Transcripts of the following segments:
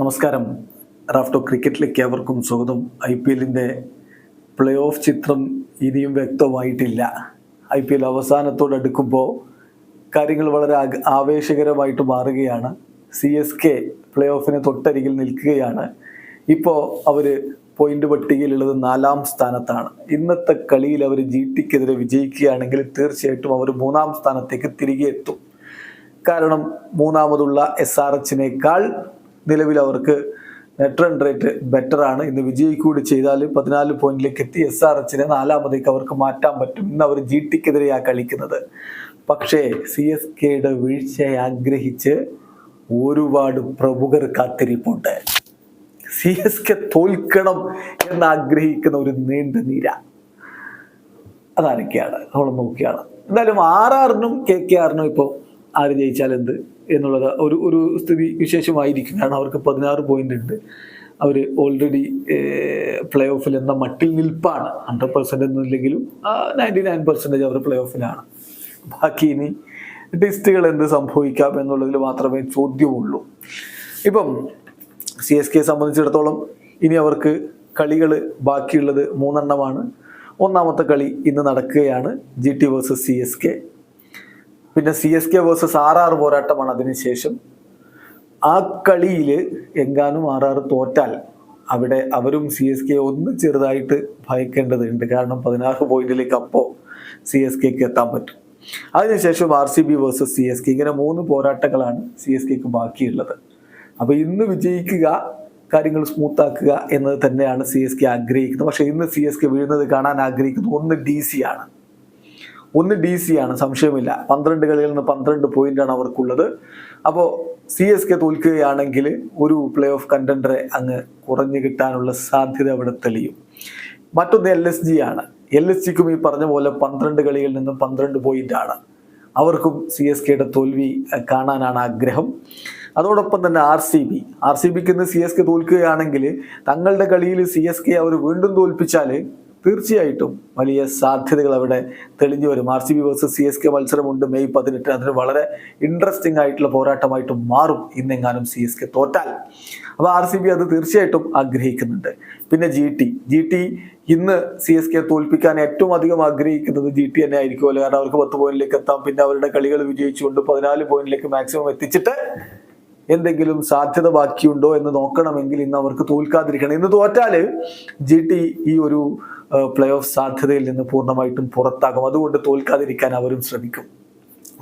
നമസ്കാരം. റാഫ്റ്റോ ക്രിക്കറ്റിലേക്ക് അവർക്കും സ്വാഗതം. ഐ പി എല്ലിന്റെ പ്ലേ ഓഫ് ചിത്രം ഇനിയും വ്യക്തമായിട്ടില്ല. ഐ പി എൽ അവസാനത്തോടടുക്കുമ്പോൾ കാര്യങ്ങൾ വളരെ ആവേശകരമായിട്ട് മാറുകയാണ്. സി എസ് കെ പ്ലേ ഓഫിന് തൊട്ടരികിൽ നിൽക്കുകയാണ്. ഇപ്പോൾ അവർ പോയിന്റ് പട്ടികയിലുള്ളത് നാലാം സ്ഥാനത്താണ്. ഇന്നത്തെ കളിയിൽ അവർ ജി ടിക്കെതിരെ വിജയിക്കുകയാണെങ്കിൽ തീർച്ചയായിട്ടും അവർ മൂന്നാം സ്ഥാനത്തേക്ക് തിരികെ എത്തും. കാരണം മൂന്നാമതുള്ള എസ് ആർ എച്ചിനേക്കാൾ നിലവിൽ അവർക്ക് നെറ്റ് റൺ റേറ്റ് ബെറ്റർ ആണ്. ഇന്ന് വിജയിക്കൂടി ചെയ്താൽ പതിനാല് പോയിന്റിലേക്ക് എത്തി. എസ് ആർ എച്ചിനെ നാലാമതേക്ക് അവർക്ക് മാറ്റാൻ പറ്റും. ഇന്ന് അവർ ജി ടിക്കെതിരെയാണ് കളിക്കുന്നത്. പക്ഷേ സി എസ് കെയുടെ വീഴ്ചയെ ആഗ്രഹിച്ച് ഒരുപാട് പ്രമുഖർ കാത്തിരിപ്പുണ്ട്. സി എസ് കെ തോൽക്കണം എന്ന് ആഗ്രഹിക്കുന്ന ഒരു നീണ്ട നിര. അതാരൊക്കെയാണ്? നമ്മൾ നോക്കിയാണ് എന്തായാലും ആർ ആറിനും കെ കെ ആറിനും ഇപ്പോൾ ആര് ജയിച്ചാൽ എന്ത് എന്നുള്ളത് ഒരു ഒരു സ്ഥിതി വിശേഷമായിരിക്കും കാരണം അവർക്ക് പതിനാറ് പോയിന്റ് ഉണ്ട്. അവർ ഓൾറെഡി പ്ലേ ഓഫിൽ എന്ന മട്ടിൽ നിൽപ്പാണ്. ഹൺഡ്രഡ് പെർസെന്റ് എന്നില്ലെങ്കിലും നയന്റി നയൻ പെർസെന്റേജ് അവർ പ്ലേ ഓഫിലാണ് ബാക്കി ഇനി ടെസ്റ്റുകൾ എന്ത് സംഭവിക്കാം എന്നുള്ളതിൽ മാത്രമേ ചോദ്യമുള്ളൂ. ഇപ്പം സി എസ് കെയെ സംബന്ധിച്ചിടത്തോളം ഇനി അവർക്ക് കളികൾ ബാക്കിയുള്ളത് മൂന്നെണ്ണമാണ്. ഒന്നാമത്തെ കളി ഇന്ന് നടക്കുകയാണ്. G T versus C S K. പിന്നെ C S K versus R R പോരാട്ടമാണ് അതിനുശേഷം ആ കളിയിൽ എങ്കാനും ആർ ആർ തോറ്റാൽ അവിടെ അവരും സി എസ് കെ ഒന്ന് ചെറുതായിട്ട് ഭയക്കേണ്ടതുണ്ട്. കാരണം പതിനാറ് പോയിന്റിലേക്ക് അപ്പോൾ സി എസ് കെക്ക് എത്താൻ പറ്റും. അതിനുശേഷം R C B versus C S K ഇങ്ങനെ മൂന്ന് പോരാട്ടങ്ങളാണ് സി എസ് കെക്ക് ബാക്കിയുള്ളത്. അപ്പോൾ ഇന്ന് വിജയിക്കുക കാര്യങ്ങൾ സ്മൂത്താക്കുക എന്നത് തന്നെയാണ് സി എസ് കെ ആഗ്രഹിക്കുന്നത്. പക്ഷേ ഇന്ന് സി എസ് കെ വീഴുന്നത് കാണാൻ ആഗ്രഹിക്കുന്നത് ഒന്ന് ഡി സി ആണ്. ഒന്ന് ഡി സി ആണ് സംശയമില്ല. പന്ത്രണ്ട് കളികളിൽ നിന്ന് പന്ത്രണ്ട് ആണ് അവർക്കുള്ളത്. അപ്പോൾ സി എസ് കെ തോൽക്കുകയാണെങ്കിൽ ഒരു പ്ലേ ഓഫ് കണ്ടൻഡറെ അങ്ങ് കുറഞ്ഞു കിട്ടാനുള്ള സാധ്യത അവിടെ തെളിയും. മറ്റൊന്ന് എൽ എസ് ജി ആണ്. എൽ എസ് ജിക്കും ഈ പറഞ്ഞ പോലെ പന്ത്രണ്ട് കളികളിൽ നിന്നും പന്ത്രണ്ട് പോയിന്റ് ആണ്. അവർക്കും സി എസ് കെയുടെ തോൽവി കാണാനാണ് ആഗ്രഹം. അതോടൊപ്പം തന്നെ R C B R C ബിക്ക് ഇന്ന് സി എസ് കെ തോൽക്കുകയാണെങ്കിൽ തങ്ങളുടെ കളിയിൽ സി എസ് കെ അവർ വീണ്ടും തോൽപ്പിച്ചാൽ തീർച്ചയായിട്ടും വലിയ സാധ്യതകൾ അവിടെ തെളിഞ്ഞു വരും. R C B versus C S K മത്സരമുണ്ട്. May പതിനെട്ടിന് അതിന് വളരെ ഇൻട്രസ്റ്റിംഗ് ആയിട്ടുള്ള പോരാട്ടമായിട്ട് മാറും ഇന്നെങ്ങാനും സി എസ് കെ തോറ്റാൽ. അപ്പോൾ ആർ സി ബി അത് തീർച്ചയായിട്ടും ആഗ്രഹിക്കുന്നുണ്ട്. പിന്നെ ജി ടി. ജി ടി ഇന്ന് സി എസ് കെ തോൽപ്പിക്കാൻ ഏറ്റവും അധികം ആഗ്രഹിക്കുന്നത് ജി ടി തന്നെ ആയിരിക്കുമല്ലോ കാരണം അവർക്ക് പത്ത് പോയിന്റിലേക്ക് എത്താം. പിന്നെ അവരുടെ കളികൾ വിജയിച്ചുകൊണ്ട് പതിനാല് പോയിന്റിലേക്ക് മാക്സിമം എത്തിച്ചിട്ട് എന്തെങ്കിലും സാധ്യത ബാക്കിയുണ്ടോ എന്ന് നോക്കണമെങ്കിൽ ഇന്ന് അവർക്ക് തോൽക്കാതിരിക്കണം. ഇന്ന് തോറ്റാൽ ജി ടി ഈ ഒരു പ്ലേ ഓഫ് സാധ്യതയിൽ നിന്ന് പൂർണമായിട്ടും പുറത്താകും. അതുകൊണ്ട് തോൽക്കാതിരിക്കാൻ അവരും ശ്രമിക്കും.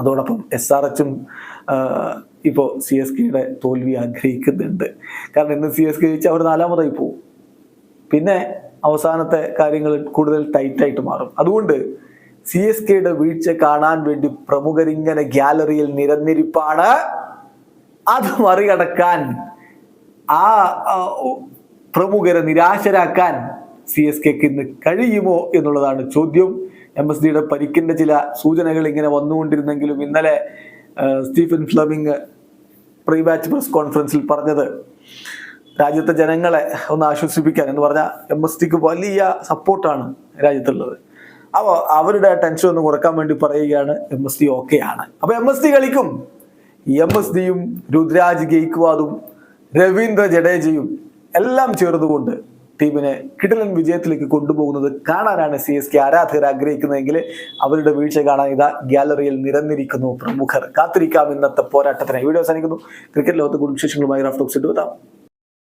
അതോടൊപ്പം എസ് ആർ എച്ചും ഇപ്പോൾ സി എസ് കെയുടെ തോൽവി ആഗ്രഹിക്കുന്നുണ്ട്. കാരണം ഇന്ന് സി എസ് കെ ജയിച്ച് അവർ നാലാമതായി പോവും. പിന്നെ അവസാനത്തെ കാര്യങ്ങൾ കൂടുതൽ ടൈറ്റായിട്ട് മാറും. അതുകൊണ്ട് സി എസ് കെയുടെ വീഴ്ച കാണാൻ വേണ്ടി പ്രമുഖരിങ്ങനെ ഗ്യാലറിയിൽ നിരന്നിരിപ്പാണ്. അത് മറികടക്കാൻ ആ പ്രമുഖരെ നിരാശരാക്കാൻ സി എസ് കെക്ക് ഇന്ന് കഴിയുമോ എന്നുള്ളതാണ് ചോദ്യം. എം എസ് ഡിയുടെ പരിക്കിന്റെ ചില സൂചനകൾ ഇങ്ങനെ വന്നുകൊണ്ടിരുന്നെങ്കിലും ഇന്നലെ Stephen Fleming pre match press കോൺഫറൻസിൽ പറഞ്ഞത് രാജ്യത്തെ ജനങ്ങളെ ഒന്ന് ആശ്വസിപ്പിക്കാൻ എന്ന് പറഞ്ഞാൽ എം എസ് ടിക്ക് വലിയ സപ്പോർട്ടാണ് രാജ്യത്തുള്ളത്. അപ്പോൾ അവരുടെ ടെൻഷൻ ഒന്ന് കുറയ്ക്കാൻ വേണ്ടി പറയുകയാണ് എം എസ് ടി ഓക്കെ ആണ്. അപ്പോൾ എം എസ് ടി കളിക്കും. എം എസ് ഡിയും രുദ്രാജ് ഗെയ്ക്വാദും രവീന്ദ്ര ജഡേജയും എല്ലാം ചേർന്നുകൊണ്ട് ടീമിനെ കിടലൻ വിജയത്തിലേക്ക് കൊണ്ടുപോകുന്നത് കാണാനാണ് സി എസ് കെ ആരാധകർ ആഗ്രഹിക്കുന്നതെങ്കിൽ അവരുടെ വീഴ്ച കാണാൻ ഇതാ ഗ്യാലറിയിൽ നിരന്നിരിക്കുന്നു പ്രമുഖർ. കാത്തിരിക്കാം ഇന്നത്തെ പോരാട്ടത്തിന്. വീഡിയോ അവസാനിക്കുന്നു. ക്രിക്കറ്റ് ലോകത്ത് കൂടുതൽ വിശേഷങ്ങളുമായി റാഫ്റ്റോക്സ് ഇട്ട്